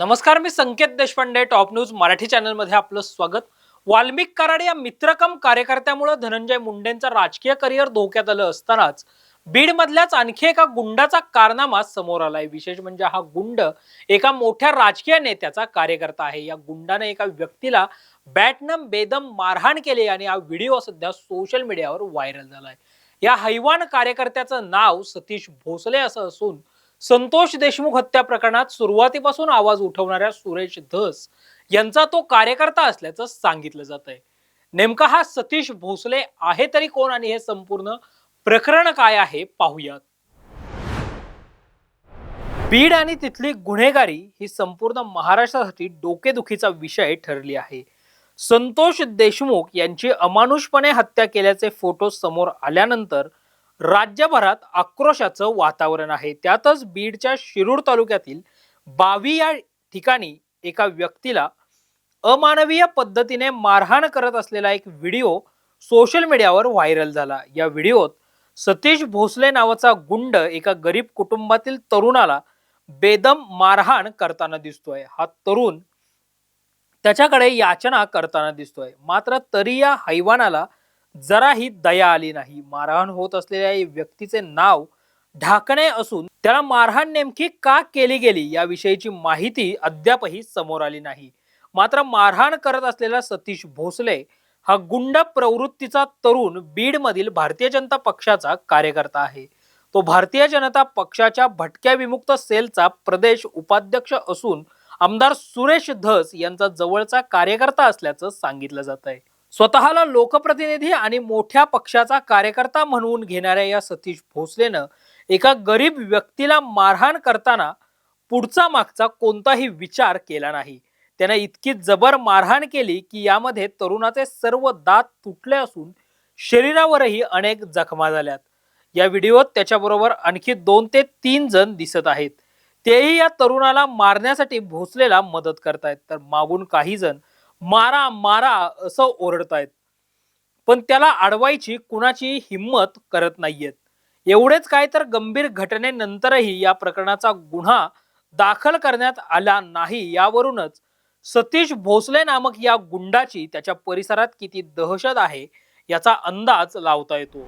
नमस्कार मी Sanket Deshpande top news Marathi चॅनलमध्ये आपलं स्वागत. वाल्मिक कराड या मित्रकम कार्यकर्त्यामुळे धनंजय मुंडेंचा राजकीय करिअर धोक्यात आलं असतानाच बीडमधल्याच आणखी एका गुंडाचा कारनामा समोर आलाय. विशेष म्हणजे हा गुंड एका मोठ्या राजकीय नेत्याचा कार्यकर्ता आहे. या गुंडाने एका व्यक्तीला बॅटनम बेदम मारहाण केली आणि हा व्हिडिओ सध्या सोशल मीडियावर व्हायरल झालाय. या हैवान कार्यकर्त्याचं नाव सतीश भोसले असं असून संतोष देशमुख हत्या प्रकरणात सुरुवातीपासून आवाज उठवणाऱ्या सुरेश धस यांचा तो कार्यकर्ता असल्याचं सांगितलं जात आहे नेमका हा सतीश भोसले आहे तरी कोण आणि हे संपूर्ण प्रकरण काय आहे पाहूयात. बीड आणि तिथली गुन्हेगारी ही संपूर्ण महाराष्ट्रासाठी डोकेदुखीचा विषय ठरली आहे. संतोष देशमुख यांची अमानुषपणे हत्या केल्याचे फोटो समोर आल्यानंतर राज्यभरात आक्रोशाचं वातावरण आहे. त्यातच बीडच्या शिरूर तालुक्यातील बावी या ठिकाणी एका व्यक्तीला अमानवीय पद्धतीने मारहाण करत असलेला एक व्हिडिओ सोशल मीडियावर व्हायरल झाला. या व्हिडिओत सतीश भोसले नावाचा गुंड एका गरीब कुटुंबातील तरुणाला बेदम मारहाण करताना दिसतोय. हा तरुण त्याच्याकडे याचना करताना दिसतोय. मात्र तरी या हैवानाला जराही दया आली नाही. मारहाण होत असलेल्या व्यक्तीचे नाव ढाकणे असून त्याला मारहाण नेमकी का केली गेली याविषयीची माहिती अद्यापही समोर आली नाही. मात्र मारहाण करत असलेला सतीश भोसले हा गुंड प्रवृत्तीचा तरुण बीडमधील भारतीय जनता पक्षाचा कार्यकर्ता आहे. तो भारतीय जनता पक्षाच्या भटक्या विमुक्त सेलचा प्रदेश उपाध्यक्ष असून आमदार सुरेश धस यांचा जवळचा कार्यकर्ता असल्याचं सांगितलं जात आहे स्वतःला लोकप्रतिनिधी आणि मोठ्या पक्षाचा कार्यकर्ता म्हणून घेणाऱ्या या सतीश भोसलेनं एका गरीब व्यक्तीला मारहाण करताना पुढचा मागचा कोणताही विचार केला नाही. त्याने इतकी जबर मारहाण केली की यामध्ये तरुणाचे सर्व दात तुटले असून शरीरावरही अनेक जखमा झाल्यात. या व्हिडिओत त्याच्याबरोबर आणखी दोन ते तीन जण दिसत आहेत. तेही या तरुणाला मारण्यासाठी भोसलेला मदत करतायत. तर मागून काही जण मारा मारा असं ओरडतायत. पण त्याला अडवायची कुणाची हिंमत करत नाहीयेत. एवढेच काय तर गंभीर घटनेनंतरही या प्रकरणाचा गुन्हा दाखल करण्यात आला नाही यावरूनच सतीश भोसले नामक या गुंडाची त्याच्या परिसरात किती दहशत आहे याचा अंदाज लावता येतो.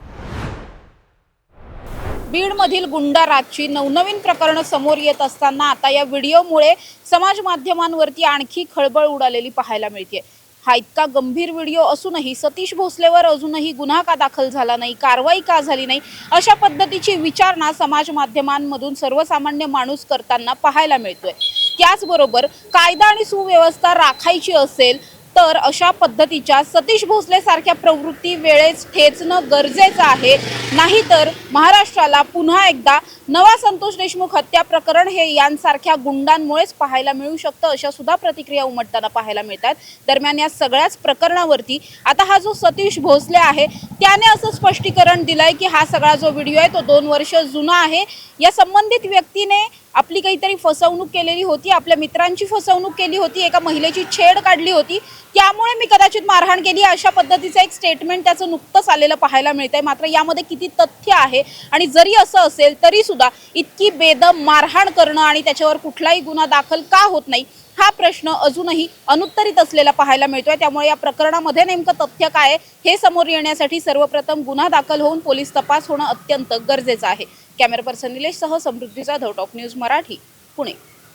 बीडमधील गुंडाराजची नवनवीन प्रकरणं समोर येत असताना आता या व्हिडिओमुळे समाज माध्यमांवरती आणखी खळबळ उडालेली पाहायला मिळते हा इतका गंभीर व्हिडिओ असूनही सतीश भोसलेवर अजूनही गुन्हा का दाखल झाला नाही कारवाई का झाली नाही अशा पद्धतीची विचारणा समाज माध्यमांमधून सर्वसामान्य माणूस करताना पाहायला मिळतोय. त्याचबरोबर कायदा आणि सुव्यवस्था राखायची असेल तर अशा पद्धतीच्या सतीश भोसले सारख्या प्रवृत्ती वेळेस ठेचणं गरजेचं आहे. नाहीतर महाराष्ट्राला पुन्हा एकदा नवा संतोष देशमुख हत्या प्रकरण हे यांसारख्या गुंडांमुळेच पाहायला मिळू शकतं अशा सुद्धा प्रतिक्रिया उमटताना पाहायला मिळतात. दरम्यान या सगळ्याच प्रकरणावरती आता हा जो सतीश भोसले आहे त्याने असं स्पष्टीकरण दिलंय की हा सगळा जो व्हिडिओ आहे तो दोन वर्ष जुना आहे. या संबंधित व्यक्तीने आपली काहीतरी फसवणूक केलेली होती आपल्या मित्रांची फसवणूक केली होती एका महिलेची छेड काढली होती त्यामुळे मी कदाचित मारहाण केली. अशा पद्धतीचं एक स्टेटमेंट त्याचं नुकतंच आलेलं पाहायला मिळतंय. मात्र यामध्ये किती तथ्य आहे आणि जरी असं असेल तरी सुद्धा इतकी बेदम मारहाण करणं आणि त्याच्यावर कुठलाही गुन्हा दाखल का होत नाही हा प्रश्न अजूनही अनुत्तरित असलेला पाहायला मिळतोय. त्यामुळे या प्रकरणामध्ये नेमकं तथ्य काय हे समोर येण्यासाठी सर्वप्रथम गुन्हा दाखल होऊन पोलीस तपास होणं अत्यंत गरजेचं आहे. कॅमेरा पर्सन निलेश सह समृद्धी जाधव टॉप न्यूज मराठी पुणे.